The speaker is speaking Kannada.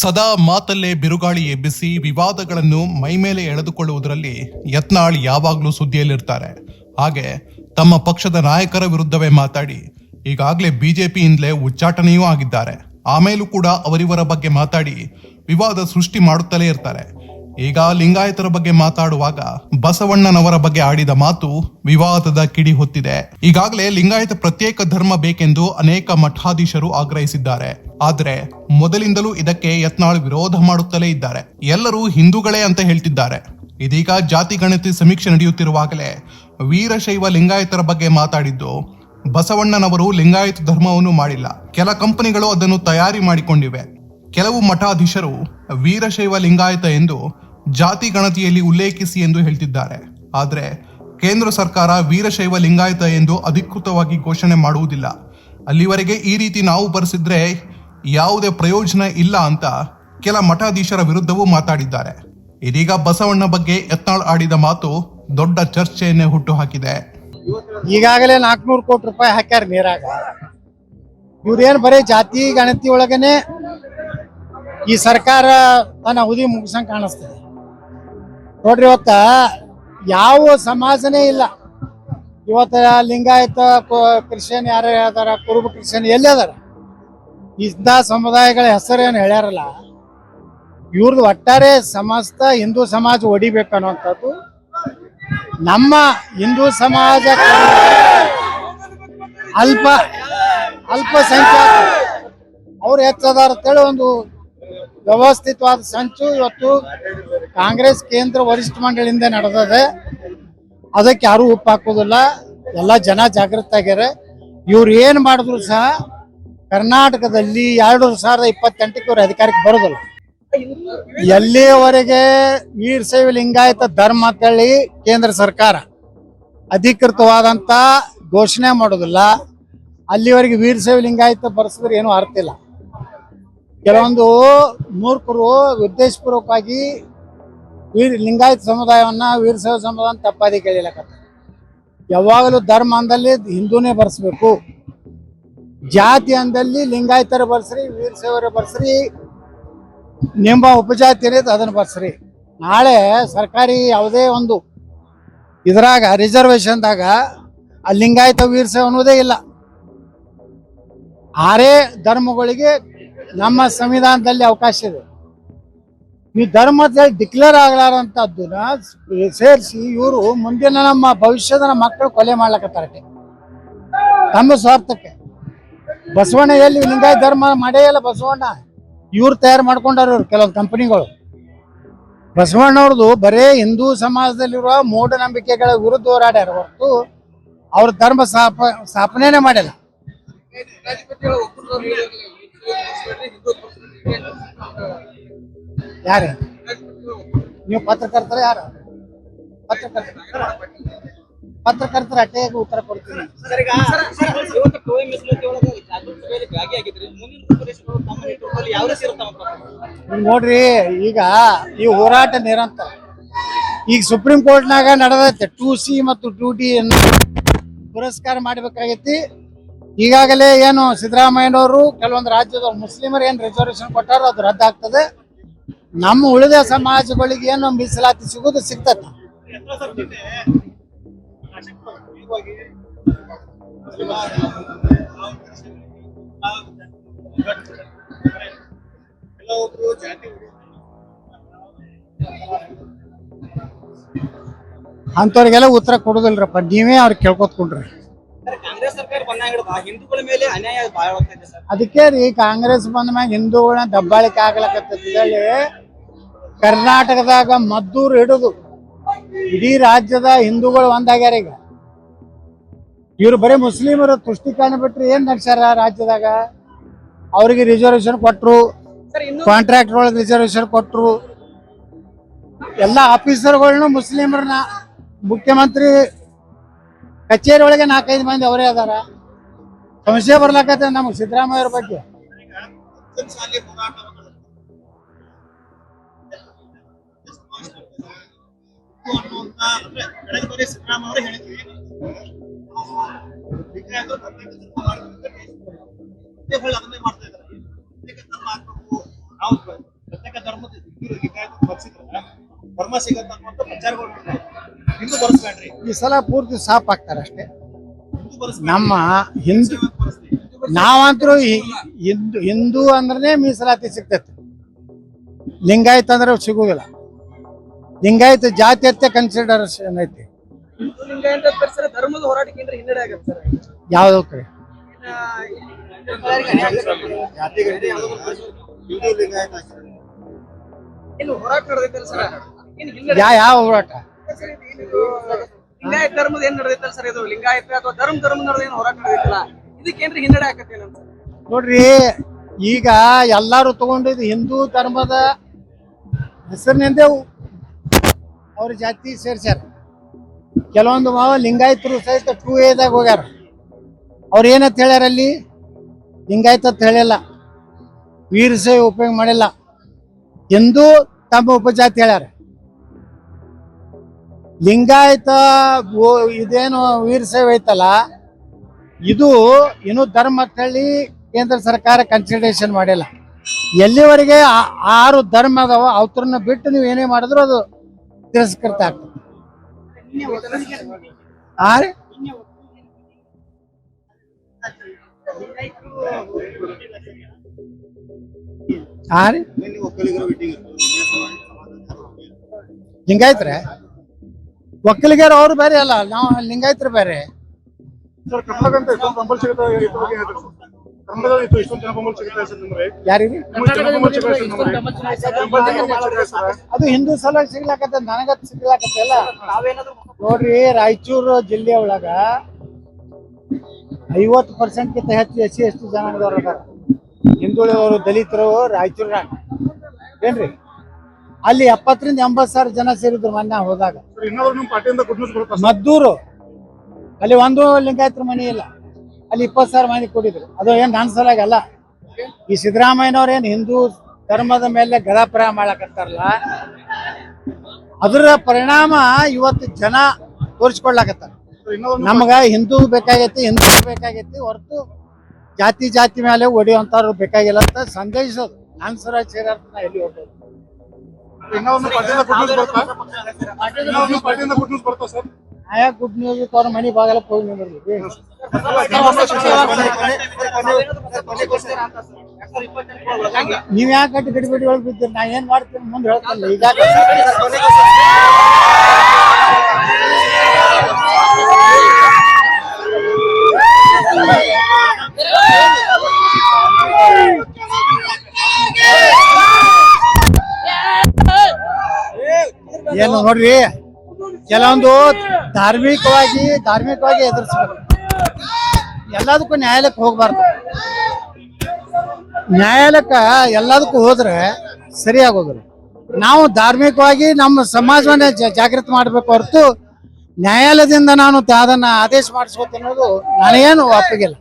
ಸದಾ ಮಾತಲ್ಲೇ ಬಿರುಗಾಳಿ ಎಬ್ಬಿಸಿ ವಿವಾದಗಳನ್ನು ಮೈಮೇಲೆ ಎಳೆದುಕೊಳ್ಳುವುದರಲ್ಲಿ ಯತ್ನಾಳ್ ಯಾವಾಗಲೂ ಸುದ್ದಿಯಲ್ಲಿರ್ತಾರೆ. ಹಾಗೆ ತಮ್ಮ ಪಕ್ಷದ ನಾಯಕರ ವಿರುದ್ಧವೇ ಮಾತಾಡಿ, ಈಗಾಗಲೇ ಬಿಜೆಪಿಯಿಂದಲೇ ಉಚ್ಚಾಟನೆಯೂ ಆಗಿದ್ದಾರೆ. ಆಮೇಲೂ ಕೂಡ ಅವರಿವರ ಬಗ್ಗೆ ಮಾತಾಡಿ ವಿವಾದ ಸೃಷ್ಟಿ ಮಾಡುತ್ತಲೇ ಇರ್ತಾರೆ. ಈಗ ಲಿಂಗಾಯತರ ಬಗ್ಗೆ ಮಾತಾಡುವಾಗ ಬಸವಣ್ಣನವರ ಬಗ್ಗೆ ಆಡಿದ ಮಾತು ವಿವಾದದ ಕಿಡಿ ಹೊತ್ತಿದೆ. ಈಗಾಗಲೇ ಲಿಂಗಾಯತ ಪ್ರತ್ಯೇಕ ಧರ್ಮ ಬೇಕೆಂದು ಅನೇಕ ಮಠಾಧೀಶರು ಆಗ್ರಹಿಸಿದ್ದಾರೆ. ಆದರೆ ಮೊದಲಿಂದಲೂ ಇದಕ್ಕೆ ಯತ್ನಾಳ್ ವಿರೋಧ ಮಾಡುತ್ತಲೇ ಇದ್ದಾರೆ. ಎಲ್ಲರೂ ಹಿಂದೂಗಳೇ ಅಂತ ಹೇಳ್ತಿದ್ದಾರೆ. ಇದೀಗ ಜಾತಿ ಗಣತಿ ಸಮೀಕ್ಷೆ ನಡೆಯುತ್ತಿರುವಾಗಲೇ ವೀರಶೈವ ಲಿಂಗಾಯತರ ಬಗ್ಗೆ ಮಾತಾಡಿದ್ದು ಬಸವಣ್ಣನವರು ಲಿಂಗಾಯತ ಧರ್ಮವನ್ನು ಮಾಡಿಲ್ಲ. ಕೆಲ ಕಂಪನಿಗಳು ಅದನ್ನು ತಯಾರಿ ಮಾಡಿಕೊಂಡಿವೆ. ಕೆಲವು ಮಠಾಧೀಶರು ವೀರಶೈವ ಲಿಂಗಾಯತ ಎಂದು ಜಾತಿ ಗಣತಿಯಲ್ಲಿ ಉಲ್ಲೇಖಿಸಿ ಎಂದು ಹೇಳ್ತಿದ್ದಾರೆ. ಆದರೆ ಕೇಂದ್ರ ಸರ್ಕಾರ ವೀರಶೈವ ಲಿಂಗಾಯತ ಎಂದು ಅಧಿಕೃತವಾಗಿ ಘೋಷಣೆ ಮಾಡುವುದಿಲ್ಲ. ಅಲ್ಲಿವರೆಗೆ ಈ ರೀತಿ ನಾವು ಬರೆಸಿದ್ರೆ ಯಾವುದೇ ಪ್ರಯೋಜನ ಇಲ್ಲ ಅಂತ ಕೆಲ ಮಠಾಧೀಶರ ವಿರುದ್ಧವೂ ಮಾತಾಡಿದ್ದಾರೆ. ಇದೀಗ ಬಸವಣ್ಣ ಬಗ್ಗೆ ಯತ್ನಾಳ್ ಆಡಿದ ಮಾತು ದೊಡ್ಡ ಚರ್ಚೆಯನ್ನೇ ಹುಟ್ಟುಹಾಕಿದೆ. ಈಗಾಗಲೇ ನಾಲ್ಕನೂರು ಕೋಟಿ ರೂಪಾಯಿ ಹಾಕ್ಯಾರ ನೀರಾಗ ಇವ್ರೇನ್ ಬರೀ ಜಾತಿ ಗಣತಿ ಒಳಗನೆ ಈ ಸರ್ಕಾರ ತನ್ನ ಅವಧಿ ಮುಗಿಸಂಗೆ ಕಾಣಿಸ್ತದೆ. ನೋಡ್ರಿ ಇವತ್ತ ಯಾವ ಸಮಾಜನೇ ಇಲ್ಲ. ಇವತ್ತ ಲಿಂಗಾಯತ ಕ್ರಿಶ್ಚಿಯನ್ ಯಾರು ಅದಾರ, ಕುರುಬ ಕ್ರಿಶ್ಚಿಯನ್ ಎಲ್ಲಿ ಅದಾರ? ಇಂಥ ಸಮುದಾಯಗಳ ಹೆಸರೇನು ಹೇಳ್ಯಾರಲ್ಲ ಇವ್ರದ್ದು ಒಟ್ಟಾರೆ ಸಮಸ್ತ ಹಿಂದೂ ಸಮಾಜ ಒಡಿಬೇಕು ಅನ್ನುವಂಥದ್ದು ನಮ್ಮ ಹಿಂದೂ ಸಮಾಜ ಅಲ್ಪ, ಅಲ್ಪಸಂಖ್ಯಾತ. ಅವ್ರು ಹೆಚ್ಚದಾರ ಅಂತೇಳಿ ಒಂದು ವ್ಯವಸ್ಥಿತವಾದ ಸಂಚು ಇವತ್ತು ಕಾಂಗ್ರೆಸ್ ಕೇಂದ್ರ ವರಿಷ್ಠ ಮಂಡಳಿಯಿಂದ ನಡೆದದೆ, ಅದಕ್ಕೆ ಯಾರು ಉಪ್ಪು ಹಾಕೋದಿಲ್ಲ. ಎಲ್ಲ ಜನ ಜಾಗೃತ ಆಗ್ಯಾರ. ಇವ್ರು ಏನ್ ಮಾಡಿದ್ರು ಸಹ ಕರ್ನಾಟಕದಲ್ಲಿ ಎರಡು ಸಾವಿರದ ಇಪ್ಪತ್ತೆಂಟಕ್ಕೆ ಇವ್ರು ಅಧಿಕಾರಕ್ಕೆ ಬರೋದಿಲ್ಲ. ಎಲ್ಲಿಯವರೆಗೆ ವೀರಶೈವ ಲಿಂಗಾಯತ ಧರ್ಮ ಅಂತೇಳಿ ಕೇಂದ್ರ ಸರ್ಕಾರ ಅಧಿಕೃತವಾದಂತ ಘೋಷಣೆ ಮಾಡೋದಿಲ್ಲ. ಅಲ್ಲಿವರೆಗೆ ವೀರಶೈವ ಲಿಂಗಾಯತ ಬರ್ಸಿದ್ರೆ ಏನು ಅರ್ಥ ಇಲ್ಲ. ಕೆಲವೊಂದು ಮೂರ್ಖರು ಉದ್ದೇಶಪೂರ್ವಕವಾಗಿ ವೀರ್ ಲಿಂಗಾಯತ ಸಮುದಾಯವನ್ನ ವೀರಶೈವ ಸಮುದಾಯ ತಪ್ಪಾದಿ ಕೇಳಿಲಕತ್ತ ಯಾವಾಗಲೂ ಧರ್ಮ ಅಂದಲ್ಲಿ ಹಿಂದೂನೇ ಬರ್ಸ್ಬೇಕು. ಜಾತಿ ಅಂದಲ್ಲಿ ಲಿಂಗಾಯತರ ಬರ್ಸ್ರಿ ವೀರಶೈವರ ಬರ್ಸ್ರಿ ನಿಮ್ಮ ಉಪಜಾತಿ ಇರೋದು ಅದನ್ನ ಬರ್ಸ್ರಿ. ನಾಳೆ ಸರ್ಕಾರಿ ಯಾವುದೇ ಒಂದು ಇದ್ರಾಗ ರಿಸರ್ವೇಶನ್ದಾಗ ಆ ಲಿಂಗಾಯತ ವೀರಶೈವ ಅನ್ನೋದೇ ಇಲ್ಲ. ಆರೇ ಧರ್ಮಗಳಿಗೆ ನಮ್ಮ ಸಂವಿಧಾನದಲ್ಲಿ ಅವಕಾಶ ಇದೆ. ಈ ಧರ್ಮದಲ್ಲಿ ಡಿಕ್ಲೇರ್ ಆಗ್ಲಾರಂತದ್ದನ್ನ ಸೇರಿಸಿ ಇವರು ಮುಂದಿನ ನಮ್ಮ ಭವಿಷ್ಯದ ಮಕ್ಕಳು ಕೊಲೆ ಮಾಡ್ಲಕತ್ತಾರಟೆ ತಮ್ಮ ಸ್ವಾರ್ಥಕ್ಕೆ. ಬಸವಣ್ಣ ಎಲ್ಲಿ ಲಿಂಗಾಯತ ಧರ್ಮ ಮಾಡೇ ಇಲ್ಲ ಬಸವಣ್ಣ. ಇವ್ರು ತಯಾರು ಮಾಡ್ಕೊಂಡಾರ ಇವ್ರು ಕೆಲವೊಂದು ಕಂಪನಿಗಳು. ಬಸವಣ್ಣವ್ರದ್ದು ಬರೇ ಹಿಂದೂ ಸಮಾಜದಲ್ಲಿರುವ ಮೂಢನಂಬಿಕೆಗಳ ವಿರುದ್ಧ ಹೋರಾಡ್ಯಾರ ಹೊರತು ಅವ್ರ ಧರ್ಮ ಸ್ಥಾಪ, ಸ್ಥಾಪನೆನೇ ಮಾಡಿಲ್ಲ. ಯಾರು? ನೀವು ಪತ್ರಕರ್ತರ ಯಾರು? ಪತ್ರಕರ್ತರ. ಪತ್ರಕರ್ತರ ಅಟ್ಟೆಗೆ ಉತ್ತರ ಕೊಡ್ತೀನಿ. ನೋಡ್ರಿ ಈಗ ಈ ಹೋರಾಟ ನಿರಂತರ. ಈಗ ಸುಪ್ರೀಂ ಕೋರ್ಟ್ನಾಗ ನಡೆದೈತೆ. ಟು ಸಿ ಮತ್ತು ಟು ಡಿ ಅನ್ನು ಪುರಸ್ಕಾರ ಮಾಡಬೇಕಾಗೈತಿ. ಈಗಾಗಲೇ ಏನು ಸಿದ್ದರಾಮಯ್ಯನವರು ಕೆಲವೊಂದು ರಾಜ್ಯದವ್ರು ಮುಸ್ಲಿಮರು ಏನು ರಿಸರ್ವೇಶನ್ ಕೊಟ್ಟಾರೋ ಅದು ರದ್ದಾಗ್ತದೆ. ನಮ್ಮ ಉಳಿದ ಸಮಾಜಗಳಿಗೆ ಏನು ಮೀಸಲಾತಿ ಸಿಗೋದು ಸಿಗ್ತದೆ. ಅಂತವ್ರಿಗೆಲ್ಲ ಉತ್ತರ ಕೊಡುದಿಲ್ರಪ್ಪ ನೀವೇ ಅವ್ರಿಗೆ ಕೇಳ್ಕೊತ್ಕೊಂಡ್ರಿ ಅದಕ್ಕೆ ರೀ ಕಾಂಗ್ರೆಸ್ ಬಂದ ಮ್ಯಾಗ ಹಿಂದೂಗಳನ್ನ ದಬ್ಬಾಳಿಕೆ ಆಗ್ಲಕತ್ತೈತಿ ಹೇಳಿ ಕರ್ನಾಟಕದಾಗ ಮದ್ದೂರು ಹಿಡಿದು ಇಡೀ ರಾಜ್ಯದ ಹಿಂದೂಗಳು ಒಂದಾಗ್ಯಾರ ಈಗ. ಇವ್ರು ಬರೀ ಮುಸ್ಲಿಮರು ತುಷ್ಟೀಕರಣ ಬಿಟ್ರೆ ಏನ್ ನಡೆಸ್ಯಾರ ರಾಜ್ಯದಾಗ? ಅವ್ರಿಗೆ ರಿಸರ್ವೇಶನ್ ಕೊಟ್ರು ಕಾಂಟ್ರಾಕ್ಟರ್ ಕಾಂಟ್ರಾಕ್ಟ್ ಒಳಗೆ ರಿಸರ್ವೇಶನ್ ಕೊಟ್ರು. ಎಲ್ಲ ಆಫೀಸರ್ಗಳ್ನು ಮುಸ್ಲಿಮರನ್ನ ಮುಖ್ಯಮಂತ್ರಿ ಕಚೇರಿ ಒಳಗೆ ನಾಲ್ಕೈದು ಮಂದಿ ಅವರೇ ಅದಾರ. ಸಮಸ್ಯೆ ಬರ್ಲಾಕತ್ತೆ ನಮಗೆ ಸಿದ್ದರಾಮಯ್ಯ ಧರ್ಮ ಬಗ್ಗೆ ನಾವು ಪ್ರತ್ಯೇಕ ಧರ್ಮದ ಲಿಂಗಾಯತ ಬರ್ಸಿದ್ರೆ ಧರ್ಮ ಸಿಗತ್ತ ಅನ್ನುವಂತ ಪ್ರಚಾರಗಳು. ಹಿಂದೂ ಬರ್ಸ್ಬೇಡ್ರಿ. ಈ ಸಲ ಪೂರ್ತಿ ಸಾಪ್ ಆಗ್ತಾರೆ ಅಷ್ಟೇ. ಹಿಂದೂ ನಮ್ಮ ಹಿಂದೂ ನಾವಂತರೂ ಹಿಂದೂ ಹಿಂದೂ ಅಂದ್ರೆ ಮೀಸಲಾತಿ ಸಿಗ್ತೈತಿ. ಲಿಂಗಾಯತ್ ಅಂದ್ರೆ ಸಿಗುದಿಲ್ಲ ಲಿಂಗಾಯತ್ ಜಾತಿ ಅಂತ ಕನ್ಸಿಡರೇಷನ್ ಐತಿ. ಹಿಂದೂ ಲಿಂಗಾಯತ ಪರಿಸರ ಧರ್ಮದ ಹೋರಾಟ ಕೇಂದ್ರ ಹಿನ್ನಡೆ ಆಗತ್ತೆ ಸರ್. ಯಾವ್ದು ಕಡೆ ಇನ್ನು ಹೋರಾಟ ನಡೆದೈತಲ್ಲ ಸರ್. ಏನು ಹಿನ್ನಡೆ ಯಾ ಯಾವ ಹೋರಾಟ? ಲಿಂಗಾಯತ ಧರ್ಮದ ಏನ್ ನಡೆದೈತಲ್ಲ ಸರ್ ಇದು? ಲಿಂಗಾಯತ ಅಥವಾ ಧರ್ಮ ಧರ್ಮ ನಡೆದ ಏನು ಹೋರಾಟ ನಡೆದೈತಲ್ಲ ಇದಕ್ಕೇನ್ರಿ ಹಿನ್ನಡೆ ಆಕತ್ತೇನ ಸರ್? ನೋಡ್ರಿ ಈಗ ಎಲ್ಲಾರು ತಗೊಂಡಿದ್ದು ಹಿಂದೂ ಧರ್ಮದ ಹೆಸರಿನಿಂದ ಅವ್ರ ಜಾತಿ ಸೇರ್ಸ್ಯಾರ. ಕೆಲವೊಂದು ಮಾವ ಲಿಂಗಾಯತರು ಸಹಿತ ಟೂ ಎದಾಗ ಹೋಗ್ಯಾರ. ಅವ್ರು ಏನಂತ ಹೇಳ್ಯಾರ ಅಲ್ಲಿ? ಲಿಂಗಾಯತ ಅಂತ ಹೇಳಿಲ್ಲ ವೀರಸೈ ಉಪಯೋಗ ಮಾಡಿಲ್ಲ. ಎಂದು ತಮ್ಮ ಉಪಜಾತಿ ಹೇಳ್ಯಾರ. ಲಿಂಗಾಯತ ಇದೇನು ವೀರ ಸೇವ್ ಐತಲ್ಲ ಇದು ಇನ್ನು ಧರ್ಮ ಅಂತ ಹೇಳಿ ಕೇಂದ್ರ ಸರ್ಕಾರ ಕನ್ಸಿಡರೇಷನ್ ಮಾಡಿಲ್ಲ. ಎಲ್ಲಿವರೆಗೆ ಆರು ಧರ್ಮ ಅದಾವ, ಅವತ್ರನ್ನ ಬಿಟ್ಟು ನೀವು ಏನೇ ಮಾಡಿದ್ರು ಅದು ತಿರಸ್ಕೃತ ಆಗ್ತದೆ. ಆ ಮೀಟಿಂಗ್ ಲಿಂಗಾಯತ್ರೆ? ಒಕ್ಕಲಿಗರು ಅವ್ರು ಬೇರೆ ಅಲ್ಲ ನಾವು ಲಿಂಗಾಯತರು ಬೇರೆ. ಇಷ್ಟೊಂದು ಜನ ಬೆಂಬಲ ಸಿಗುತ್ತೆ ಸರ್ ನಿಮ್ಗೆ. ಯಾರಿಗೆ ಅದು ಹಿಂದೂ ಸಲ ಸಿಗ್ಲಾಕತ್ತ ನನಗತ್ ಸಿಗ್ಲಾಕತ್ತಲ್ಲ ನಾವೇನಾದ್ರೂ ನೋಡ್ರಿ ರಾಯಚೂರು ಜಿಲ್ಲೆ ಒಳಗ ಪರ್ಸೆಂಟ್ ಕಿತ್ತ ಹೆಚ್ಚು ಎಸ್ ಸಿ ಎಸ್ ಟಿ ಜನಾಂಗದವ್ರು ಅದಾರ ಹಿಂದುಳಿದವರು ದಲಿತರು ರಾಯಚೂರ್ನಾಗ ಏನ್ರಿ? ಅಲ್ಲಿ ಎಪ್ಪತ್ತರಿಂದ ಎಂಬತ್ ಸಾವಿರ ಜನ ಸೇರಿದ್ರು ಮೊನ್ನೆ ಹೋದಾಗ. ಮದ್ದೂರು. ಅಲ್ಲಿ ಒಂದು ಲಿಂಗಾಯತರ ಮನೆ ಇಲ್ಲ. ಅಲ್ಲಿ ಇಪ್ಪತ್ತು ಸಾವಿರ ಮಂದಿ ಕೊಟ್ಟಿದ್ರು ಅದು ಏನ್ ನನ್ನ ಸಲಾಗಲ್ಲ ಈ ಸಿದ್ದರಾಮಯ್ಯನವ್ರು ಏನ್ ಹಿಂದೂ ಧರ್ಮದ ಮೇಲೆ ಗದಾಪ್ರಹ ಮಾಡಕತ್ತಾರಲ್ಲ ಅದರ ಪರಿಣಾಮ ಇವತ್ತು ಜನ ತೋರಿಸ್ಕೊಡ್ಲಾಕತ್ತಾರ. ಸರ್ ನಮಗ ಹಿಂದೂ ಬೇಕಾಗೈತಿ ಹಿಂದೂ ಬೇಕಾಗೈತಿ, ಹೊರತು ಜಾತಿ ಜಾತಿ ಮೇಲೆ ಹೊಡೆಯುವಂತವ್ರು ಬೇಕಾಗಿಲ್ಲ ಅಂತ ಸಂದೇಶಿಸೋದು. ನಾನು ಸರ ಸೇರಾರ್ಥ ಎಲ್ಲಿ ಹೋಗ್ಬೋದು? ಇನ್ನಾದ್ರೂ ಆಯಾ ಗುಡ್ ನ್ಯೂಸ್ ಅವ್ರ ಮನೆ ಬಾಗಲಕ್ಕೆ ಹೋಗಿ ನಿಂದ್ರಿ ನೀವ್ ಯಾಕೆ ಗಟ್ಟಿ ಗಡಿಬಿಡಿ ಒಳಗೆ ಬಿದ್ದೀರಿ ನಾ ಏನ್ ಮಾಡ್ತೀನಿ ಮುಂದೆ ಹೇಳ್ತಲ್ಲ ಈಗ ಏನು ನೋಡ್ರಿ ಕೆಲವೊಂದು ಧಾರ್ಮಿಕವಾಗಿ ಧಾರ್ಮಿಕವಾಗಿ ಎದುರಿಸ್ಬೇಕು. ಎಲ್ಲದಕ್ಕೂ ನ್ಯಾಯಾಲಯಕ್ಕೆ ಹೋಗ್ಬಾರ್ದು. ನ್ಯಾಯಾಲಯಕ್ಕ ಎಲ್ಲದಕ್ಕೂ ಹೋದ್ರೆ ಸರಿಯಾಗೋದಿಲ್ಲ. ನಾವು ಧಾರ್ಮಿಕವಾಗಿ ನಮ್ಮ ಸಮಾಜವನ್ನ ಜಾಗೃತಿ ಮಾಡ್ಬೇಕು ಹೊರತು ನ್ಯಾಯಾಲಯದಿಂದ ನಾನು ಅದನ್ನ ಆದೇಶ ಮಾಡಿಸ್ಕೋತ ಅನ್ನೋದು ನನಗೇನು ಒಪ್ಪಿಗಿಲ್ಲ.